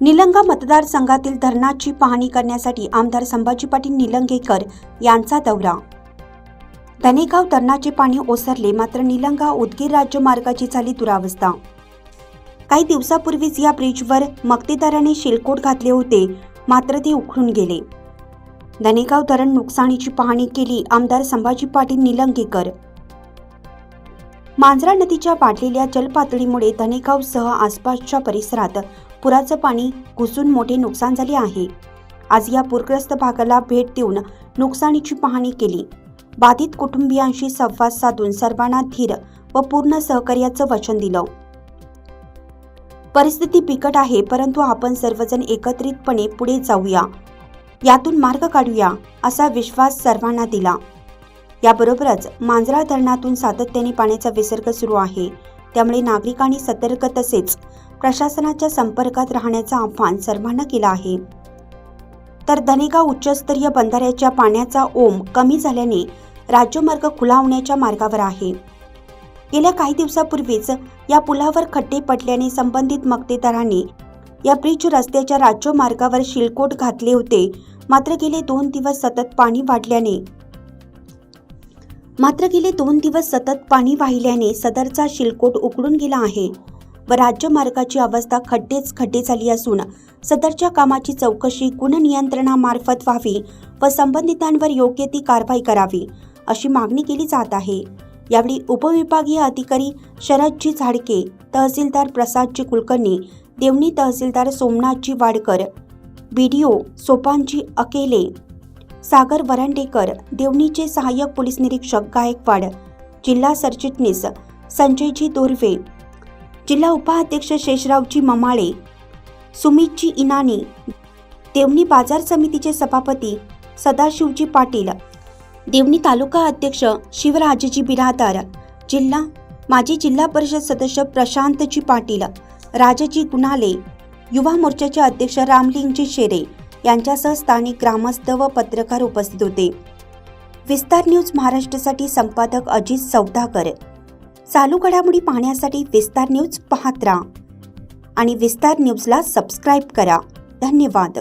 निलंगा मतदारसंघातील धरणाची पाहणी करण्यासाठी आमदार संभाजी पाटील निलंगेकर यांचा दौरा. धनेगाव धरणाचे पाणी ओसरले मात्र निलंगा उदगीर राज्य मार्गाची झाली दुरावस्था. काही दिवसापूर्वीच या ब्रिजवर मक्तेदाराने शिलकोट घातले होते मात्र ते उखडून गेले. धनेगाव धरण नुकसानीची पाहणी केली आमदार संभाजी पाटील निलंगेकर. मांजरा नदीच्या वाढलेल्या जलपातळीमुळे धनेगावसह आसपासच्या परिसरात पुराचं पाणी घुसून मोठे नुकसान झाले आहे. आज या पूरग्रस्त भागाला भेट देऊन नुकसानीची पाहणी केली. बाधित कुटुंबियांशी संवाद साधून सर्वांना धीर व पूर्ण सहकार्याचं वचन दिलं. परिस्थिती बिकट आहे परंतु आपण सर्वजण एकत्रितपणे पुढे जाऊया. यातून मार्ग काढूया असा विश्वास सर्वांना दिला. याबरोबरच मांजरा धरणातून सातत्याने पाण्याचा विसर्ग सुरू आहे. त्यामुळे नागरिकांनी सतर्क तसेच प्रशासनाच्या संपर्कात राहण्याचं आव्हान सर्वांना केलं आहे. तर धनेगाव उच्चस्तरीय बंधाऱ्याच्या पाण्याचा ओम कमी झाल्याने राज्यमार्ग खुला होण्याच्या मार्गावर आहे. गेल्या काही दिवसापूर्वीच या पुलावर खड्डे पडल्याने संबंधित मक्तेदारांनी या ब्रिज रस्त्याच्या राज्यमार्गावर शिलकोट घातले होते. मात्र गेले दोन दिवस सतत पाणी वाढल्याने मात्र गेले दोन दिवस सतत पाणी वाहिल्याने सदरचा शिलकोट उकडून गेला आहे. व राज्यमार्गाची अवस्था खड्डेच खड्डे झाली असून सदरच्या कामाची चौकशी गुणनियंत्रणामार्फत व्हावी व संबंधितांवर योग्य ती कारवाई करावी अशी मागणी केली जात आहे. यावेळी उपविभागीय अधिकारी Sharadji Zadke tahsildar Prasadji Kulkarni Deoni tahsildar Somnathji Wadkar B D O Sopanji Akele Sagar Varandekar देवणीचे सहाय्यक पोलीस निरीक्षक गायकवाड जिल्हा सरचिटणीस संजयजी दोर्वे जिल्हा उपाध्यक्ष शेषरावजी ममाळे सुमितजी इनानी देवणी बाजार समितीचे सभापती सदाशिवजी पाटील देवणी तालुका अध्यक्ष शिवराजजी बिरादार जिल्हा माजी जिल्हा परिषद सदस्य प्रशांतजी पाटील राजजी गुणाले युवा मोर्चाचे अध्यक्ष रामलिंगजी शेरे यांच्यासह स्थानिक ग्रामस्थ व पत्रकार उपस्थित होते. विस्तार न्यूज महाराष्ट्रासाठी संपादक अजित सौदागर. चालू घडामोडी पाहण्यासाठी विस्तार न्यूज पाहत राहा. आणि विस्तार न्यूजला सबस्क्राईब करा. धन्यवाद.